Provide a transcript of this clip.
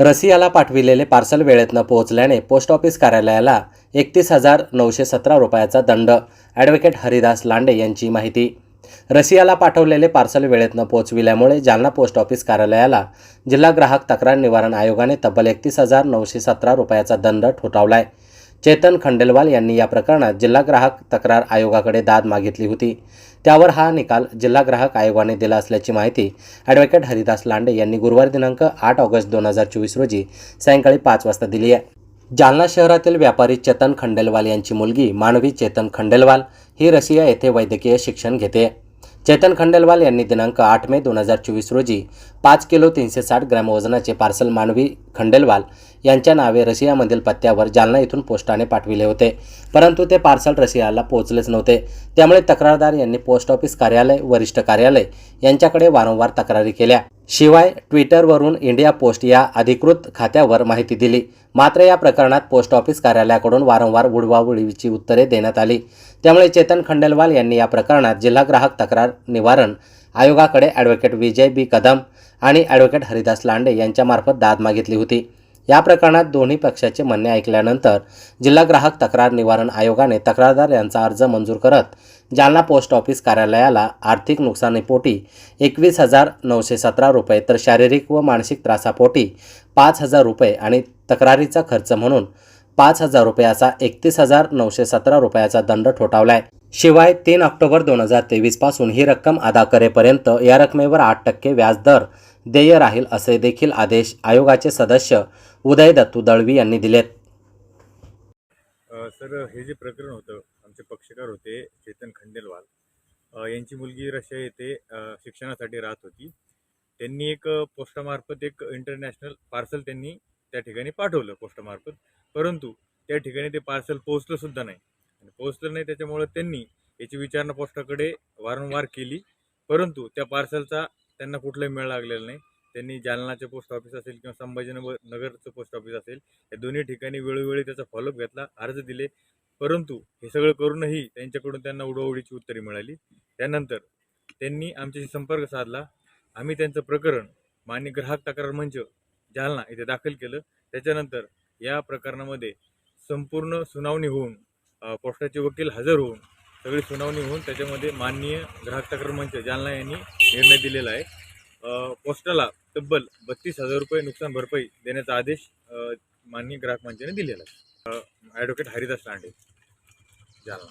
रसियाला पाठविलेले parcel वेळेत न पोहोचल्याने post office कार्यालयाला एकतीस हजार नऊशे सतरा रुपयाचा दंड. ॲडव्होकेट हरिदास लांडे यांची माहिती. रसियाला पाठवलेले पार्सल वेळेत न पोहोचविल्यामुळे जालना पोस्ट ऑफिस कार्यालयाला जिल्हा ग्राहक तक्रार निवारण आयोगाने तब्बल एकतीस हजार नऊशे सतरा रुपयाचा दंड ठोठावलाय. चेतन खंडेलवाल यांनी या प्रकरणात जिल्हा ग्राहक तक्रार आयोगाकडे दाद मागितली होती. त्यावर हा निकाल जिल्हा ग्राहक आयोगाने दिला असल्याची माहिती ॲडव्होकेट हरिदास लांडे यांनी गुरुवारी दिनांक आठ ऑगस्ट दोन हजार चोवीस रोजी सायंकाळी पाच वाजता दिली आहे. जालना शहरातील व्यापारी चेतन खंडेलवाल यांची मुलगी मानवी चेतन खंडेलवाल ही रशिया येथे वैद्यकीय शिक्षण घेते. चेतन खंडेलवाल यांनी दिनांक आठ मे दोन हजार चोवीस रोजी पाच किलो तीनशे साठ ग्रॅम वजनाचे पार्सल मानवी खंडेलवाल यांच्या नावे रशियामधील पत्त्यावर जालना येथून पोस्टाने पाठविले होते. परंतु ते पार्सल रशियाला पोहोचलेच नव्हते. त्यामुळे तक्रारदार यांनी पोस्ट ऑफिस कार्यालय वरिष्ठ कार्यालय यांच्याकडे वारंवार तक्रारी केल्या. शिवाय ट्विटरवरून इंडिया पोस्ट या अधिकृत खात्यावर माहिती दिली. मात्र या प्रकरणात पोस्ट ऑफिस कार्यालयाकडून वारंवार उडवाउडवीची उत्तरे देण्यात आली. त्यामुळे चेतन खंडेलवाल यांनी या प्रकरणात जिल्हा ग्राहक तक्रार निवारण आयोगाकडे ॲडव्होकेट विजय बी कदम आणि ॲडव्होकेट हरिदास लांडे यांच्यामार्फत दाद मागितली होती. या प्रकरणात दोन्ही पक्षाचे म्हणणे ऐकल्यानंतर जिल्हा ग्राहक तक्रार निवारण आयोगाने तक्रारदार यांचा अर्ज मंजूर करत जालना पोस्ट ऑफिस कार्यालयाला आर्थिक नुकसानीपोटी एकवीस हजार नऊशे सतरा रुपये तर शारीरिक व मानसिक त्रासापोटी पाच हजार रुपये आणि तक्रारीचा खर्च म्हणून पाच हजार रुपये असा एकतीस हजार नऊशे सतरा रुपयाचा दंड ठोठावलाय. शिवाय तीन ऑक्टोबर दोन हजार तेवीसपासून ही रक्कम अदा करेपर्यंत या रकमेवर आठ टक्के व्याजदर देय राहील असे देखील आदेश आयोगाचे सदस्य उदय दत्तू दळवी यांनी दिलेत. सर हे जे प्रकरण होतं आमचे पक्षकार होते चेतन खंडेलवाल. यांची मुलगी रशिया येथे शिक्षणासाठी राहत होती. त्यांनी एक पोस्टामार्फत एक इंटरनॅशनल पार्सल त्यांनी त्या ठिकाणी पाठवलं पोस्टामार्फत. परंतु त्या ठिकाणी ते पार्सल पोहोचलं सुद्धा नाही. आणि पोहोचलं नाही त्याच्यामुळं त्यांनी याची विचारणा पोस्टाकडे वारंवार केली. परंतु त्या पार्सलचा त्यांना कुठलाही मेळ लागलेला नाही. त्यांनी जालनाचे पोस्ट ऑफिस असेल किंवा संभाजीनगर नगरचं पोस्ट ऑफिस असेल या दोन्ही ठिकाणी वेळोवेळी त्याचा फॉलोअप घेतला अर्ज दिले. परंतु हे सगळं करूनही त्यांच्याकडून त्यांना उडवडीची उत्तरे मिळाली. त्यानंतर त्यांनी आमच्याशी संपर्क साधला. आम्ही त्यांचं प्रकरण मान्य ग्राहक तक्रार मंच जालना इथे दाखल केलं. त्याच्यानंतर या प्रकरणामध्ये संपूर्ण सुनावणी होऊन पोस्टाचे वकील हजर होऊन सगळी सुनावणी होऊन त्याच्यामध्ये माननीय ग्राहक तक्रार मंच जालना यांनी निर्णय दिलेला आहे. पोस्टाला तब्बल बत्तीस हजार रुपये नुकसान भरपाई देण्याचा आदेश माननीय ग्राहक मंचाने दिलेला आहे. ॲडव्होकेट हरिदास लांडे जालना.